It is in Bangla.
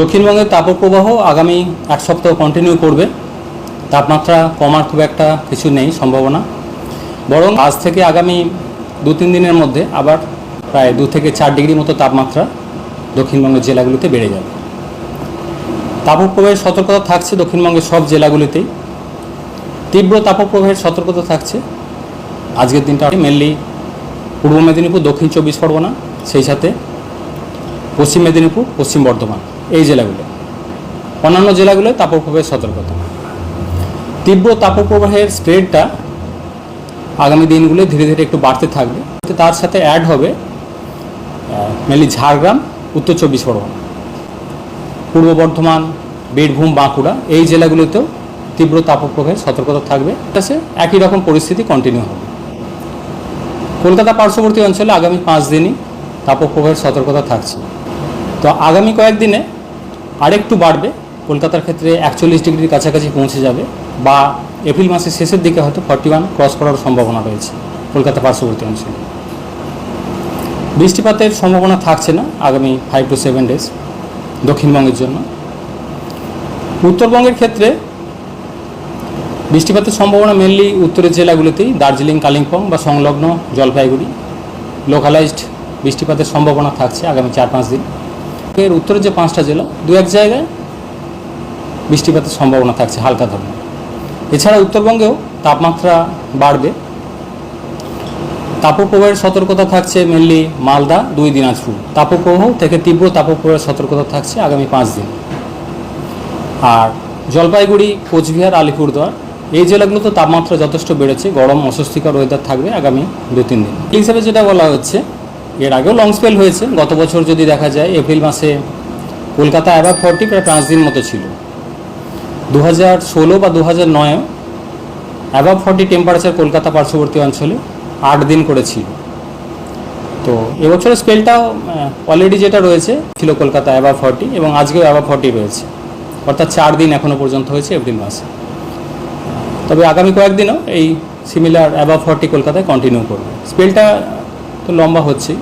দক্ষিণবঙ্গের তাপপ্রবাহ আগামী এক সপ্তাহ কন্টিনিউ করবে। তাপমাত্রা কমার খুব একটা কিছু নেই, সম্ভাবনা। বরং আজ থেকে আগামী দু তিন দিনের মধ্যে আবার প্রায় দু থেকে চার ডিগ্রি মতো তাপমাত্রা দক্ষিণবঙ্গের জেলাগুলিতে বেড়ে যাবে। তাপপ্রবাহের সতর্কতা থাকছে দক্ষিণবঙ্গের সব জেলাগুলিতেই। তীব্র তাপপ্রবাহের সতর্কতা থাকছে। আজকের দিনটা মেনলি পূর্ব মেদিনীপুর, দক্ষিণ চব্বিশ পরগনা, সেই সাথে পশ্চিম মেদিনীপুর, পশ্চিম বর্ধমান। এই জেলাগুলো। অন্যান্য জেলাগুলোয় তাপপ্রবাহের সতর্কতা। তীব্র তাপপ্রবাহের স্প্রেডটা আগামী দিনগুলো ধীরে ধীরে একটু বাড়তে থাকবে। তার সাথে অ্যাড হবে মেনলি ঝাড়গ্রাম, উত্তর চব্বিশ পরগনা। পূর্ব বর্ধমান, বীরভূম, বাঁকুড়া এই জেলাগুলোতেও তীব্র তাপপ্রবাহের সতর্কতা থাকবে। কাছে একই রকম পরিস্থিতি কন্টিনিউ হবে। কলকাতা পার্শ্ববর্তী অঞ্চলে আগামী পাঁচ দিনই তাপপ্রবাহের সতর্কতা থাকছে। তো আগামী কয়েকদিনে আরেকটু বাড়বে, কলকাতার ক্ষেত্রে একচল্লিশ ডিগ্রির কাছাকাছি পৌঁছে যাবে বা এপ্রিল মাসের শেষের দিকে হয়তো ফর্টি ওয়ান ক্রস করার সম্ভাবনা রয়েছে কলকাতা পার্শ্ববর্তী অঞ্চলে। বৃষ্টিপাতের সম্ভাবনা থাকছে না আগামী ফাইভ টু সেভেন ডেজ দক্ষিণবঙ্গের জন্য। উত্তরবঙ্গের ক্ষেত্রে বৃষ্টিপাতের সম্ভাবনা মেনলি উত্তরের জেলাগুলিতেই, দার্জিলিং, কালিম্পং বা সংলগ্ন জলপাইগুড়ি। লোকালাইজড বৃষ্টিপাতের সম্ভাবনা থাকছে আগামী চার পাঁচ দিন। এর উত্তরের যে পাঁচটা জেলা, দু এক জায়গায় বৃষ্টিপাতের সম্ভাবনা থাকছে হালকা ধরনের। এছাড়া উত্তরবঙ্গেও তাপমাত্রা বাড়বে। তাপপ্রবাহের সতর্কতা থাকছে মেনলি মালদা দুই দিনাজপুর তাপপ্রবাহ থেকে তীব্র তাপপ্রবাহের সতর্কতা থাকছে আগামী পাঁচ দিন। আর জলপাইগুড়ি, কোচবিহার, আলিপুরদুয়ার, এই জেলাগুলোতে তাপমাত্রা যথেষ্ট বেড়েছে। গরম অস্বস্তিকর ওয়েদার থাকবে আগামী দু তিন দিন হিসাবে যেটা বলা হচ্ছে এর আগেও লং স্পেল হয়েছে, গত বছর যদি দেখা যায়, এপ্রিল মাসে কলকাতা অ্যাবাভ ফর্টি প্রায় পাঁচ দিন মতো ছিল। দু হাজার ষোলো বা দু হাজার নয় অ্যাবাভ ফর্টি টেম্পারেচার কলকাতা পার্শ্ববর্তী অঞ্চলে আট দিন করে ছিল। তো এবছরের স্পেলটাও অলরেডি যেটা রয়েছে, ছিল কলকাতা অ্যাবাভ ফর্টি এবং আজকেও অ্যাবাভ ফর্টি রয়েছে। অর্থাৎ চার দিন এখনও পর্যন্ত হয়েছে এপ্রিল মাসে। তবে আগামী কয়েকদিনও এই সিমিলার অ্যাবাভ ফর্টি কলকাতায় কন্টিনিউ করবে। স্পেলটা তো লম্বা হচ্ছেই